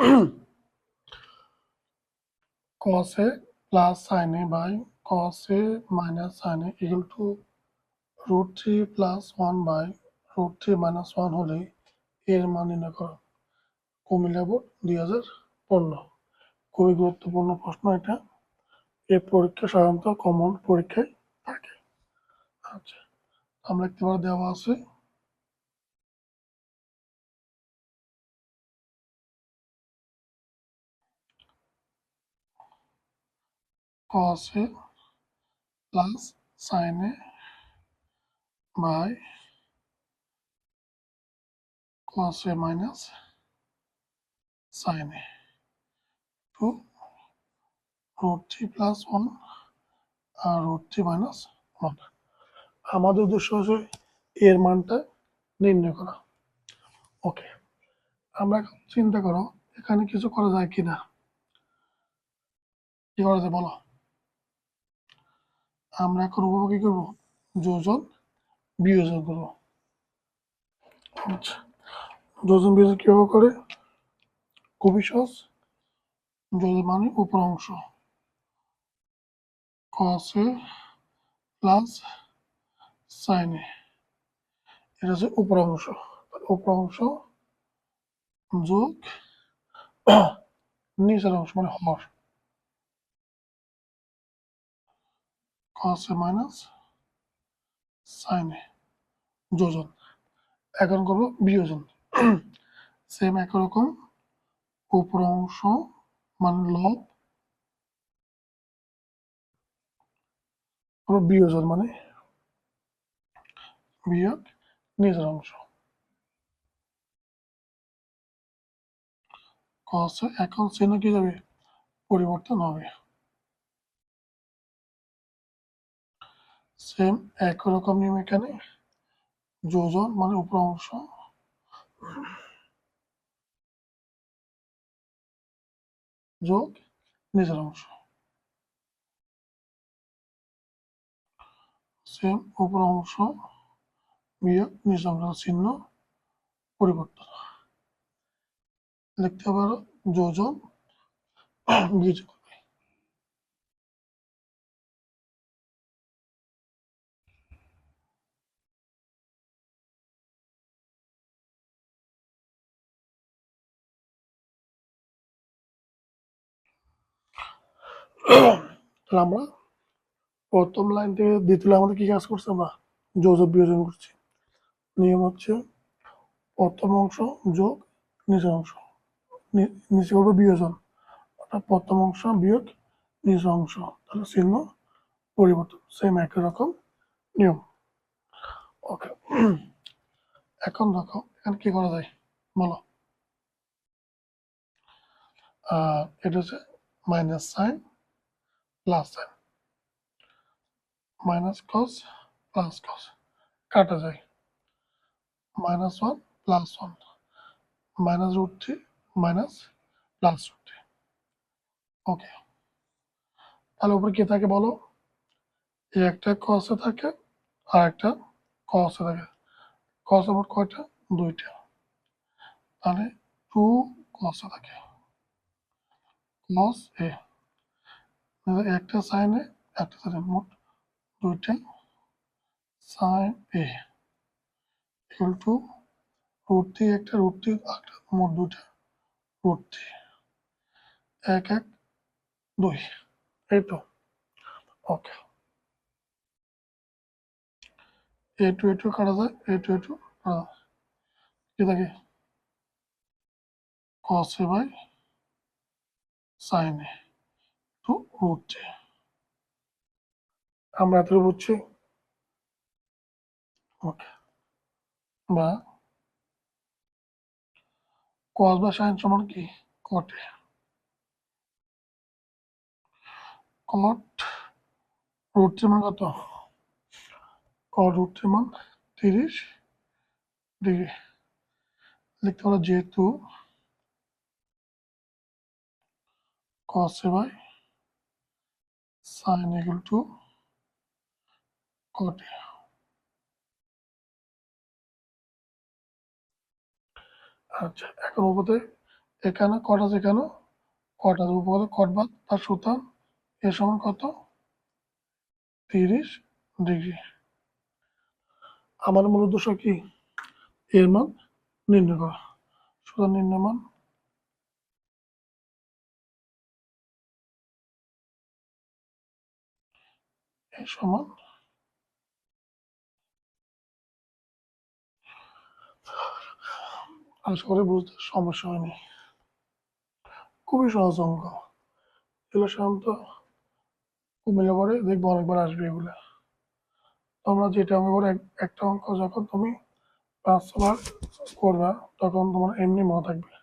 cos a plus sin a by cos a minus sin a equal to root 3 plus 1 by root 3 minus 1 হলে এর মান নির্ণয় করো। Comilla board দুই হাজার পনেরো। খুবই গুরুত্বপূর্ণ প্রশ্ন এটা। এই পরীক্ষা সাধারণত কমন পরীক্ষায় থাকে। আচ্ছা আমরা একটি দেওয়া আছে। A by cos a minus sin a to root 3 plus 1 R root 3 minus 1 আমাদের উদ্দেশ্য হচ্ছে এর মানটা নির্ণয় করা। ওকে আমরা চিন্তা করো, এখানে কিছু করা যায় কিনা? কি করা যায় বলো? আমরা উপভোগ কি করব? যোজন বিয়োজন করব। আচ্ছা যোজন বিয়োজন কীভাবে করে? খুবই সহজ। যোজন মানে উপর অংশ। a প্লাস a এটা হচ্ছে উপর অংশ। উপর অংশ যোগ নিচের অংশ মানে হর a মাইনাস a, যোজন। এখন করব বিয়োজন। সেম একই রকম, উপর অংশ মানে লব বিয়োজন মানে বিয়োগ নিচের অংশ। এখন চিহ্ন কি যাবে পরিবর্তন হবে। সেম একই রকম নিয়ম এখানে যোজন মানে উপর অংশ। যোগ নিচের অংশ। সেম উপর অংশ, বিয়োগ নিচের অংশ চিহ্ন, পরিবর্তন। লিখতে পারো, যোজন বিয়োজন আমরা প্রথম লাইন থেকে দ্বিতীয় আমাদের কি কাজ করছে আমরা? যোজন বিয়োজন করছি। নিয়ম হচ্ছে প্রথম অংশ যোগ, নিচের অংশ। নিচে করবে বিয়োজন। অর্থাৎ প্রথম অংশ বিয়োগ নিচের অংশ। তাহলে চিহ্ন পরিবর্তন। সেম একই রকম নিয়ম। ওকে এখন দেখো, এখানে কি করা যায়? বলো। এটা হচ্ছে minus sine plus sine minus cos plus cos কাটা যায়। Minus one plus one minus root three minus plus root three okay তাহলে উপরে কি থাকে বলো? এই একটা কসে থাকে, আর একটা কসে থাকে। কস আবার কয়টা? দুইটা। তাহলে টু কসে থাকে। কস এ একটা সাইনে একটা সাইনে মোট দুইটা sine a equal to root three একটা রুট থ্রি একটা মোট দুইটা রুট থ্রি এক এক, দুই, এই তো। ওকে এ টু এ টু কাটা যায় এ টু এ টু কাটা কি থাকে? a বাই sin থ্রি আমরা এত বুঝছি? বা cos বা sin সমান কি? a cot রুট মান কত? cot রুট মান তিরিশ ডিগ্রি লিখতে পারো যেহেতু a by sin equal to cot আচ্ছা এখন উপরে এখানে, কট আছে কেন কট আছে উপরে কট বাদ তার সুতরাং এ সমান কত? তিরিশ ডিগ্রি। আমার মূল উদ্দেশ্য কি? এর মান নির্ণয় করা। সুতরাং নির্ণয় মান সমান আশা বুঝতে সমস্যা হয়নি খুবই সহজ অঙ্ক এগুলো সাধারণত কুমিল্লা পরে দেখব অনেকবার আসবে এগুলো তোমরা যেটা আমি একটা অঙ্ক যখন তুমি পাঁচবার করবা তখন তোমার এমনি মনে থাকবে